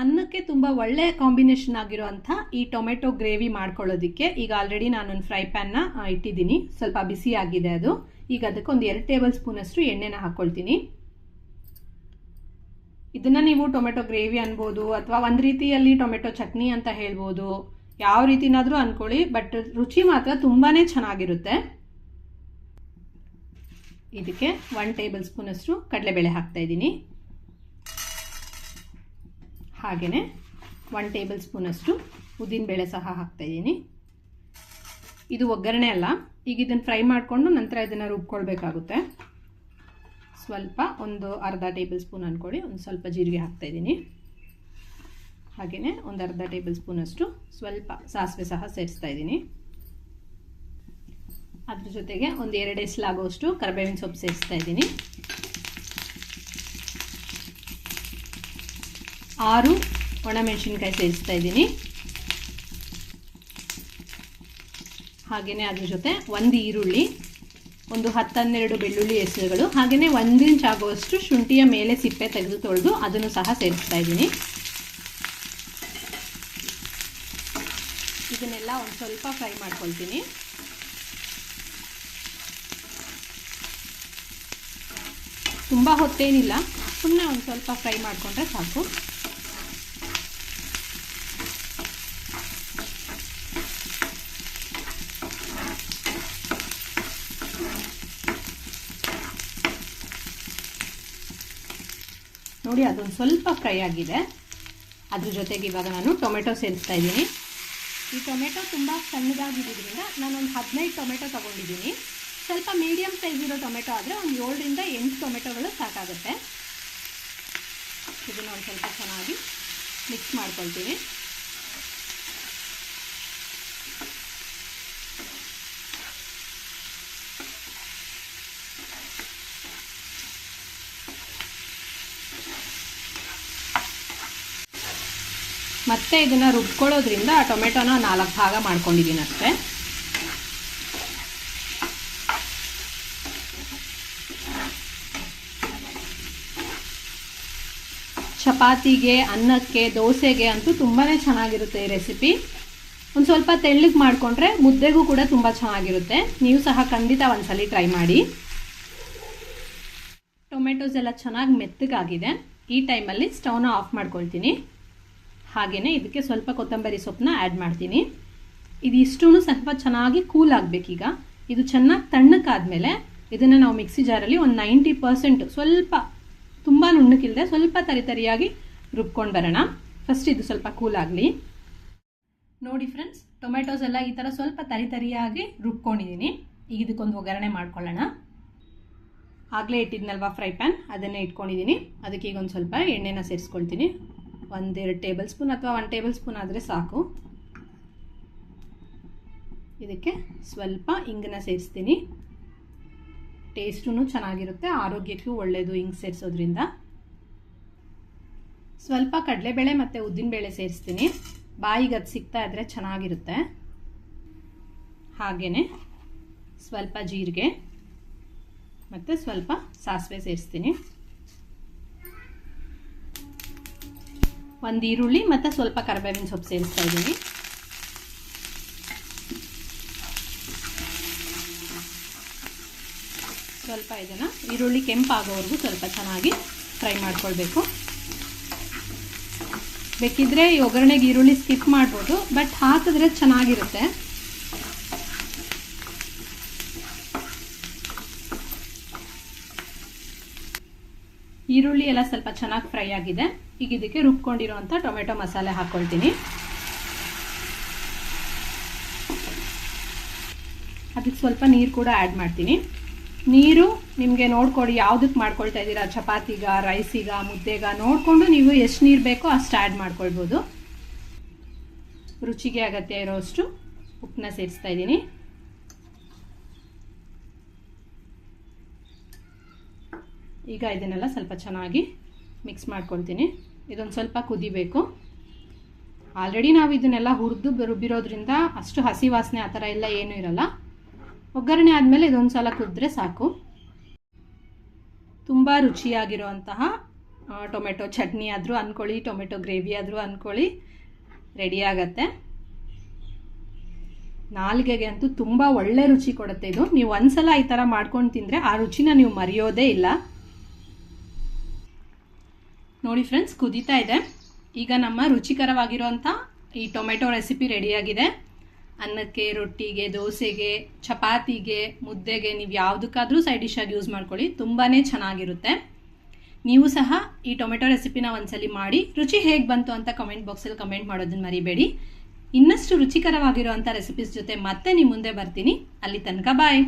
ಅನ್ನಕ್ಕೆ ತುಂಬ ಒಳ್ಳೆಯ ಕಾಂಬಿನೇಷನ್ ಆಗಿರೋಂಥ ಈ ಟೊಮೆಟೊ ಗ್ರೇವಿ ಮಾಡ್ಕೊಳ್ಳೋದಕ್ಕೆ ಈಗ ಆಲ್ರೆಡಿ ನಾನೊಂದು ಫ್ರೈ ಪ್ಯಾನ್ನ ಇಟ್ಟಿದ್ದೀನಿ. ಸ್ವಲ್ಪ ಬಿಸಿ ಆಗಿದೆ ಅದು. ಈಗ ಅದಕ್ಕೆ ಒಂದು ಎರಡು ಟೇಬಲ್ ಸ್ಪೂನಷ್ಟು ಎಣ್ಣೆನ ಹಾಕ್ಕೊಳ್ತೀನಿ ಇದನ್ನು ನೀವು ಟೊಮೆಟೊ ಗ್ರೇವಿ ಅನ್ಬೋದು ಅಥವಾ ಒಂದು ರೀತಿಯಲ್ಲಿ ಟೊಮೆಟೊ ಚಟ್ನಿ ಅಂತ ಹೇಳ್ಬೋದು. ಯಾವ ರೀತಿನಾದರೂ ಅಂದ್ಕೊಳ್ಳಿ ಬಟ್ ರುಚಿ ಮಾತ್ರ ತುಂಬಾ ಚೆನ್ನಾಗಿರುತ್ತೆ. ಇದಕ್ಕೆ ಒನ್ ಟೇಬಲ್ ಸ್ಪೂನಷ್ಟು ಕಡಲೆಬೇಳೆ ಹಾಕ್ತಾ ಇದ್ದೀನಿ. ಹಾಗೆಯೇ ಒನ್ ಟೇಬಲ್ ಸ್ಪೂನಷ್ಟು ಉದ್ದಿನಬೇಳೆ ಸಹ ಹಾಕ್ತಾಯಿದ್ದೀನಿ ಇದು ಒಗ್ಗರಣೆ ಅಲ್ಲ. ಈಗ ಇದನ್ನು ಫ್ರೈ ಮಾಡಿಕೊಂಡು ನಂತರ ಇದನ್ನು ರುಬ್ಕೊಳ್ಬೇಕಾಗುತ್ತೆ. ಸ್ವಲ್ಪ ಒಂದು ಅರ್ಧ ಟೇಬಲ್ ಸ್ಪೂನ್ ಅಂದ್ಕೊಳ್ಳಿ ಒಂದು ಸ್ವಲ್ಪ ಜೀರಿಗೆ ಹಾಕ್ತಾಯಿದ್ದೀನಿ ಹಾಗೆಯೇ ಒಂದು ಅರ್ಧ ಟೇಬಲ್ ಸ್ಪೂನಷ್ಟು ಸ್ವಲ್ಪ ಸಾಸಿವೆ ಸಹ ಸೇರಿಸ್ತಾ ಇದ್ದೀನಿ. ಅದ್ರ ಜೊತೆಗೆ ಒಂದು ಎರಡು ಎಸ್ಲಾಗುವಷ್ಟು ಕರಿಬೇವಿನ ಸೊಪ್ಪು ಸೇರಿಸ್ತಾ ಇದ್ದೀನಿ. ಆರು ಒಣಮೆಣಸಿನ್ಕಾಯಿ ಸೇರಿಸ್ತಾ ಇದ್ದೀನಿ. ಹಾಗೆಯೇ ಅದ್ರ ಜೊತೆ ಒಂದು ಈರುಳ್ಳಿ, ಒಂದು ಹತ್ತನ್ನೆರಡು ಬೆಳ್ಳುಳ್ಳಿ ಹೆಸರುಗಳು ಹಾಗೆಯೇ ಒಂದು ಇಂಚ್ ಆಗುವಷ್ಟು ಶುಂಠಿಯ ಮೇಲೆ ಸಿಪ್ಪೆ ತೆಗೆದು ತೊಳೆದು ಅದನ್ನು ಸಹ ಸೇರಿಸ್ತಾ ಇದ್ದೀನಿ. ಇದನ್ನೆಲ್ಲ ಒಂದು ಸ್ವಲ್ಪ ಫ್ರೈ ಮಾಡ್ಕೊಳ್ತೀನಿ. ತುಂಬ ಹೊತ್ತೇನಿಲ್ಲ ಸುಮ್ಮನೆ ಒಂದು ಸ್ವಲ್ಪ ಫ್ರೈ ಮಾಡಿಕೊಂಡ್ರೆ ಸಾಕು. ನೋಡಿ, ಅದೊಂದು ಸ್ವಲ್ಪ ಫ್ರೈ ಆಗಿದೆ. ಅದ್ರ ಜೊತೆಗೆ ಇವಾಗ ನಾನು ಟೊಮೆಟೊ ಸೇರಿಸ್ತಾ ಇದ್ದೀನಿ. ಈ ಟೊಮೆಟೊ ತುಂಬ ಸಣ್ಣದಾಗಿರೋದ್ರಿಂದ ನಾನೊಂದು ಹದಿನೈದು ಟೊಮೆಟೊ ತೊಗೊಂಡಿದ್ದೀನಿ. ಸ್ವಲ್ಪ ಮೀಡಿಯಮ್ ಸೈಜ್ ಇರೋ ಟೊಮೆಟೊ ಆದರೆ ಒಂದು ಏಳರಿಂದ ಎಂಟು ಟೊಮೆಟೊಗಳು ಸಾಕಾಗುತ್ತೆ. ಇದನ್ನು ಒಂದು ಸ್ವಲ್ಪ ಚೆನ್ನಾಗಿ ಮಿಕ್ಸ್ ಮಾಡ್ಕೊಳ್ತೀನಿ. ಮತ್ತೆ ಇದನ್ನು ರುಬ್ಕೊಳ್ಳೋದ್ರಿಂದ ಆ ಟೊಮೆಟೊನ ನಾಲ್ಕು ಭಾಗ ಮಾಡ್ಕೊಂಡಿದ್ದೀನಿ ಅಷ್ಟೇ. ಚಪಾತಿಗೆ, ಅನ್ನಕ್ಕೆ, ದೋಸೆಗೆ ಅಂತೂ ತುಂಬಾ ಚೆನ್ನಾಗಿರುತ್ತೆ ಈ ರೆಸಿಪಿ. ಒಂದು ಸ್ವಲ್ಪ ತೆಳ್ಳಗೆ ಮಾಡಿಕೊಂಡ್ರೆ ಮುದ್ದೆಗೂ ಕೂಡ ತುಂಬ ಚೆನ್ನಾಗಿರುತ್ತೆ. ನೀವು ಸಹ ಖಂಡಿತ ಒಂದ್ಸಲಿ ಟ್ರೈ ಮಾಡಿ. ಟೊಮೆಟೊಸ್ ಎಲ್ಲ ಚೆನ್ನಾಗಿ ಮೆತ್ತಗಾಗಿದೆ. ಈ ಟೈಮಲ್ಲಿ ಸ್ಟವ್ನ ಆಫ್ ಮಾಡ್ಕೊಳ್ತೀನಿ. ಹಾಗೆಯೇ ಇದಕ್ಕೆ ಸ್ವಲ್ಪ ಕೊತ್ತಂಬರಿ ಸೊಪ್ಪನ್ನ ಆ್ಯಡ್ ಮಾಡ್ತೀನಿ. ಇದು ಇಷ್ಟೂ ಸ್ವಲ್ಪ ಚೆನ್ನಾಗಿ ಕೂಲ್ ಆಗಬೇಕೀಗ. ಇದು ಚೆನ್ನಾಗಿ ತಣ್ಣಕ್ಕಾದಮೇಲೆ ಇದನ್ನು ನಾವು ಮಿಕ್ಸಿ ಜಾರಲ್ಲಿ ಒಂದು ನೈಂಟಿ ಪರ್ಸೆಂಟ್ ಸ್ವಲ್ಪ ತುಂಬ ನುಣ್ಣಕ್ಕಿಲ್ಲದೆ ಸ್ವಲ್ಪ ತರಿತರಿಯಾಗಿ ರುಬ್ಕೊಂಡು ಬರೋಣ. ಫಸ್ಟ್ ಇದು ಸ್ವಲ್ಪ ಕೂಲ್ ಆಗಲಿ. ನೋಡಿ ಫ್ರೆಂಡ್ಸ್ ಟೊಮೆಟೊಸ್ ಎಲ್ಲ ಈ ಥರ ಸ್ವಲ್ಪ ತರಿತರಿಯಾಗಿ ರುಬ್ಕೊಂಡಿದ್ದೀನಿ ಈಗ ಇದಕ್ಕೊಂದು ಒಗ್ಗರಣೆ ಮಾಡ್ಕೊಳ್ಳೋಣ. ಆಗಲೇ ಇಟ್ಟಿದ್ನಲ್ವಾ ಫ್ರೈ ಪ್ಯಾನ್ ಅದನ್ನೇ ಇಟ್ಕೊಂಡಿದ್ದೀನಿ ಅದಕ್ಕೆ ಈಗ ಒಂದು ಸ್ವಲ್ಪ ಎಣ್ಣೆನ ಸೇರಿಸ್ಕೊಳ್ತೀನಿ. ಒಂದೆರಡು ಟೇಬಲ್ ಸ್ಪೂನ್ ಅಥವಾ ಒನ್ ಟೇಬಲ್ ಸ್ಪೂನ್ ಆದರೆ ಸಾಕು. ಇದಕ್ಕೆ ಸ್ವಲ್ಪ ಇಂಗನ್ನ ಸೇರಿಸ್ತೀನಿ. ಟೇಸ್ಟೂ ಚೆನ್ನಾಗಿರುತ್ತೆ, ಆರೋಗ್ಯಕ್ಕೂ ಒಳ್ಳೆಯದು ಹಿಂಗೆ ಸೇರಿಸೋದ್ರಿಂದ. ಸ್ವಲ್ಪ ಕಡಲೆಬೇಳೆ ಮತ್ತು ಉದ್ದಿನಬೇಳೆ ಸೇರಿಸ್ತೀನಿ. ಬಾಯಿಗೆ ಅದು ಸಿಗ್ತಾ ಇದ್ದರೆ ಚೆನ್ನಾಗಿರುತ್ತೆ. ಹಾಗೆಯೇ ಸ್ವಲ್ಪ ಜೀರಿಗೆ ಮತ್ತು ಸ್ವಲ್ಪ ಸಾಸಿವೆ ಸೇರಿಸ್ತೀನಿ. ಒಂದು ಈರುಳ್ಳಿ ಮತ್ತು ಸ್ವಲ್ಪ ಕರಿಬೇವಿನ ಸೊಪ್ಪು ಸೇರಿಸ್ತಾ ಇದ್ದೀನಿ. ಸ್ವಲ್ಪ ಇದನ್ನು ಈರುಳ್ಳಿ ಕೆಂಪಾಗೋವರೆಗೂ ಸ್ವಲ್ಪ ಚೆನ್ನಾಗಿ ಫ್ರೈ ಮಾಡ್ಕೊಳ್ಬೇಕು. ಬೇಕಿದ್ರೆ ಒಗ್ಗರಣೆಗೆ ಈರುಳ್ಳಿ ಸ್ಕಿಪ್ ಮಾಡ್ಬೋದು, ಬಟ್ ಹಾಕಿದ್ರೆ ಚೆನ್ನಾಗಿರುತ್ತೆ. ಈರುಳ್ಳಿ ಎಲ್ಲ ಸ್ವಲ್ಪ ಚೆನ್ನಾಗಿ ಫ್ರೈ ಆಗಿದೆ. ಈಗ ಇದಕ್ಕೆ ರುಬ್ಕೊಂಡಿರೋಂಥ ಟೊಮೆಟೊ ಮಸಾಲೆ ಹಾಕ್ಕೊಳ್ತೀನಿ ಅದಕ್ಕೆ ಸ್ವಲ್ಪ ನೀರು ಕೂಡ ಆ್ಯಡ್ ಮಾಡ್ತೀನಿ. ನೀರು ನಿಮಗೆ ನೋಡ್ಕೊಡಿ ಯಾವುದಕ್ಕೆ ಮಾಡ್ಕೊಳ್ತಾ ಇದ್ದೀರಾ? ಚಪಾತಿಗ, ರೈಸಿಗ, ಮುದ್ದೆಗ, ನೋಡಿಕೊಂಡು ನೀವು ಎಷ್ಟು ನೀರು ಬೇಕೋ ಅಷ್ಟು ಆ್ಯಡ್ ಮಾಡ್ಕೊಳ್ಬೋದು. ರುಚಿಗೆ ಅಗತ್ಯ ಇರೋಷ್ಟು ಉಪ್ಪನ್ನ ಸೇರಿಸ್ತಾ ಇದ್ದೀನಿ. ಈಗ ಇದನ್ನೆಲ್ಲ ಸ್ವಲ್ಪ ಚೆನ್ನಾಗಿ ಮಿಕ್ಸ್ ಮಾಡ್ಕೊಳ್ತೀನಿ. ಇದೊಂದು ಸ್ವಲ್ಪ ಕುದಿಬೇಕು. ಆಲ್ರೆಡಿ ನಾವು ಇದನ್ನೆಲ್ಲ ಹುರಿದು ರುಬ್ಬಿರೋದ್ರಿಂದ ಅಷ್ಟು ಹಸಿ ವಾಸನೆ ಆ ಥರ ಎಲ್ಲ ಏನೂ ಇರಲ್ಲ. ಒಗ್ಗರಣೆ ಆದಮೇಲೆ ಇದೊಂದು ಸಲ ಕುದ್ರೆ ಸಾಕು. ತುಂಬ ರುಚಿಯಾಗಿರುವಂತಹ ಟೊಮೆಟೊ ಚಟ್ನಿ ಆದರೂ ಅಂದ್ಕೊಳ್ಳಿ ಟೊಮೆಟೊ ಗ್ರೇವಿ ಆದರೂ ಅಂದ್ಕೊಳ್ಳಿ ರೆಡಿ ಆಗತ್ತೆ. ನಾಲ್ಗೆಗೆ ಅಂತೂ ತುಂಬ ಒಳ್ಳೆ ರುಚಿ ಕೊಡುತ್ತೆ ಇದು. ನೀವು ಒಂದ್ಸಲ ಈ ಥರ ಮಾಡ್ಕೊಂಡು ತಿಂದರೆ ಆ ರುಚಿನ ನೀವು ಮರೆಯೋದೇ ಇಲ್ಲ. ನೋಡಿ ಫ್ರೆಂಡ್ಸ್ ಕುದೀತಾ ಇದೆ. ಈಗ ನಮ್ಮ ರುಚಿಕರವಾಗಿರುವಂಥ ಈ ಟೊಮೆಟೊ ರೆಸಿಪಿ ರೆಡಿಯಾಗಿದೆ ಅನ್ನಕ್ಕೆ, ರೊಟ್ಟಿಗೆ, ದೋಸೆಗೆ, ಚಪಾತಿಗೆ, ಮುದ್ದೆಗೆ ನೀವು ಯಾವುದಕ್ಕಾದರೂ ಸೈಡ್ ಡಿಶಾಗಿ ಯೂಸ್ ಮಾಡ್ಕೊಳ್ಳಿ. ತುಂಬಾ ಚೆನ್ನಾಗಿರುತ್ತೆ. ನೀವು ಸಹ ಈ ಟೊಮೆಟೊ ರೆಸಿಪಿನ ಒಂದ್ಸಲಿ ಮಾಡಿ. ರುಚಿ ಹೇಗೆ ಬಂತು ಅಂತ ಕಮೆಂಟ್ ಬಾಕ್ಸಲ್ಲಿ ಕಮೆಂಟ್ ಮಾಡೋದನ್ನು ಮರಿಬೇಡಿ. ಇನ್ನಷ್ಟು ರುಚಿಕರವಾಗಿರುವಂಥ ರೆಸಿಪೀಸ್ ಜೊತೆ ಮತ್ತೆ ನಿಮ್ಮ ಮುಂದೆ ಬರ್ತೀನಿ. ಅಲ್ಲಿ ತನಕ ಬಾಯ್